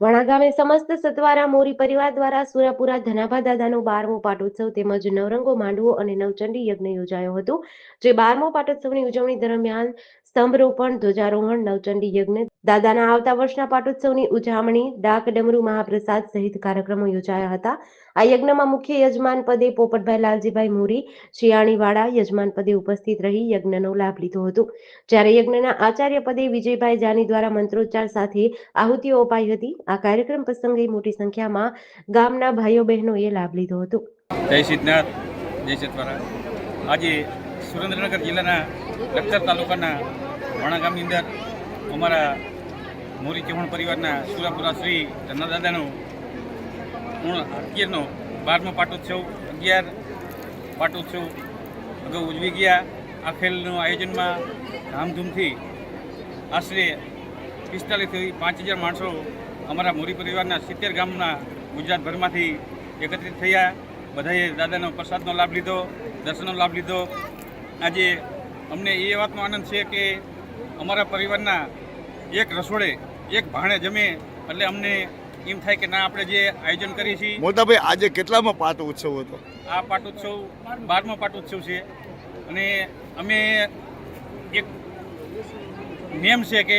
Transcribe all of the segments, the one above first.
વણા ગામે સમસ્ત સતવારા મોરી પરિવાર દ્વારા સુરાપુરા ધનાભા દાદાનો બારમો પાટોત્સવ તેમજ નવરંગો માંડવો અને નવચંડી યજ્ઞ યોજાયો હતો, જે બારમો પાટોત્સવની ઉજવણી દરમિયાન સ્તંભરોપણ, ધ્વજારોહણ, નવચંડી યજ્ઞ, દાદાના આવતા વર્ષના પાટોત્સવની ઉજવણી, ડાક ડમરુ મહાપ્રસાદ સહિત કાર્યક્રમો યોજાયા હતા. આ યજ્ઞમાં મુખ્ય યજમાન પદે પોપટભાઈ લાલજીભાઈ મોરી શિયાણીવાળા યજમાન પદે ઉપસ્થિત રહી યજ્ઞનો લાભ લીધો હતો. જ્યારે યજ્ઞના આચાર્ય પદે વિજયભાઈ જાની દ્વારા મંત્રોચ્ચાર સાથે આહુતિઓ અપાઈ હતી આ કાર્યક્રમ પ્રસંગે મોટી સંખ્યામાં ગામના ભાઈઓ બહેનોએ લાભ લીધો હતો. જય સિદ્ધનાથ, જય સતવારા આજે સુરેન્દ્રનગર જિલ્લાના લખતર તાલુકાના વાણા ગામની અંદર અમારા મોરી ચૌહાણ પરિવારના સુરાપુરા શ્રી ધન્નાદાદાનો પૂર્ણ અગિયારનો બારમો પાટોત્સવ, અગિયાર પાટોત્સવ અગાઉ ઉજવી ગયા. આ ખેલનું આયોજનમાં ધામધૂમથી આશરે પિસ્તાલીસથી પાંચ હજાર માણસો અમારા મોરી પરિવારના સિત્તેર ગામના ગુજરાતભરમાંથી એકત્રિત થયા. બધાએ દાદાનો પ્રસાદનો લાભ લીધો દર્શનનો લાભ લીધો. આજે અમને એ વાતનો આનંદ છે કે અમારા પરિવારના એક રસોડે એક ભાણે જમે એટલે અમને એમ થાય કે ના આપણે જે આયોજન કરીએ છીએ. મોટાભાઈ આજે કેટલામાં પાટ ઉત્સવ હતો? આ પાટોત્સવ બારમો પાટોત્સવ છે. અને અમે એક નિયમ છે કે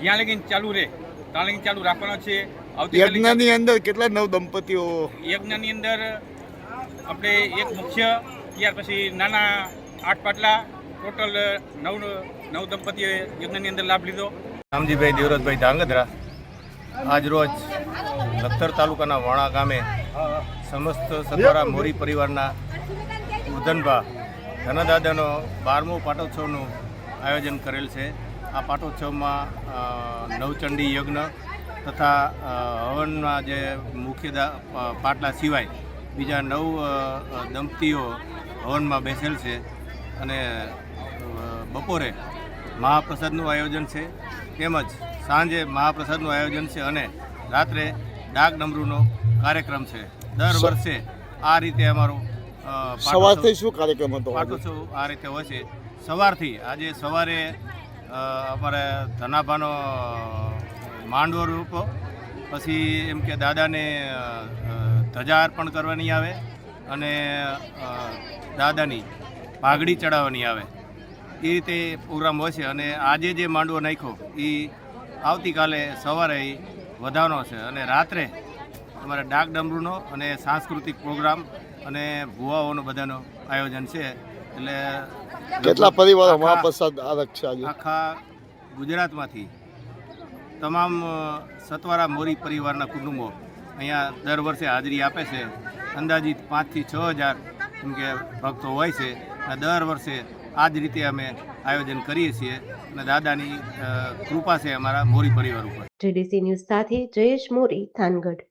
જ્યાં લગીને ચાલુ રહે ત્યાં ચાલુ રાખવાનો છે. યજ્ઞની અંદર કેટલા નવ દંપતીઓ? યજ્ઞની અંદર આપણે એક મુખ્ય ત્યાર પછી નાના આઠ પાટલા ટોટલ નવ નવ દંપતીએ યજ્ઞની અંદર લાભ લીધો. રામજીભાઈ દેવરાજભાઈ ધાંગધ્રા આજ રોજ લખતર તાલુકાના વાણા ગામે સમસ્ત સતવારા મોરી પરિવારના ઉધનભા ધનદાદાનો બારમો પાટોત્સવનું આયોજન કરેલ છે. આ પાટોત્સવમાં નવચંડી યજ્ઞ તથા હવનના જે મુખ્ય પાટલા સિવાય બીજા નવ દંપતીઓ હવનમાં બેસેલ છે અને બપોરે મહાપ્રસાદનું આયોજન છે. તેમજ સાંજે મહાપ્રસાદનું આયોજન છે અને રાત્રે ડાક ડમરૂનો કાર્યક્રમ છે. દર વર્ષે આ રીતે અમારો સવારથી શું કાર્યક્રમ હતો? પાટોત્સવ આ રીતે હોય છે. સવારથી આજે સવારે અમારે ધનાભાનો માંડવો રૂપો. પછી એમ કે દાદાને ધજા અર્પણ કરવાની આવે અને દાદાની પાઘડી ચડાવવાની આવે. એ રીતે પ્રોગ્રામ હોય છે અને આજે જે માંડવો નાખ્યો એ આવતીકાલે સવારે વધારવાનો છે. અને રાત્રે અમારે ડાક ડમરૂનો અને સાંસ્કૃતિક પ્રોગ્રામ અને ભુવાઓનો બધાનો આયોજન છે. એટલે કેટલા પરિવારો છે? આખા ગુજરાતમાંથી તમામ સતવારા મોરી પરિવારના કુટુંબો અહીંયા દર વર્ષે હાજરી આપે છે. અંદાજિત પાંચથી છ હજાર એમ કે ભક્તો હોય છે. અને દર વર્ષે આ જ રીતે અમે આયોજન કરીએ છીએ. અને દાદાની કૃપા છે અમારા મોરી પરિવાર ઉપર. જીડીસી ન્યૂઝ સાથે જયેશ મોરી થાનગઢ.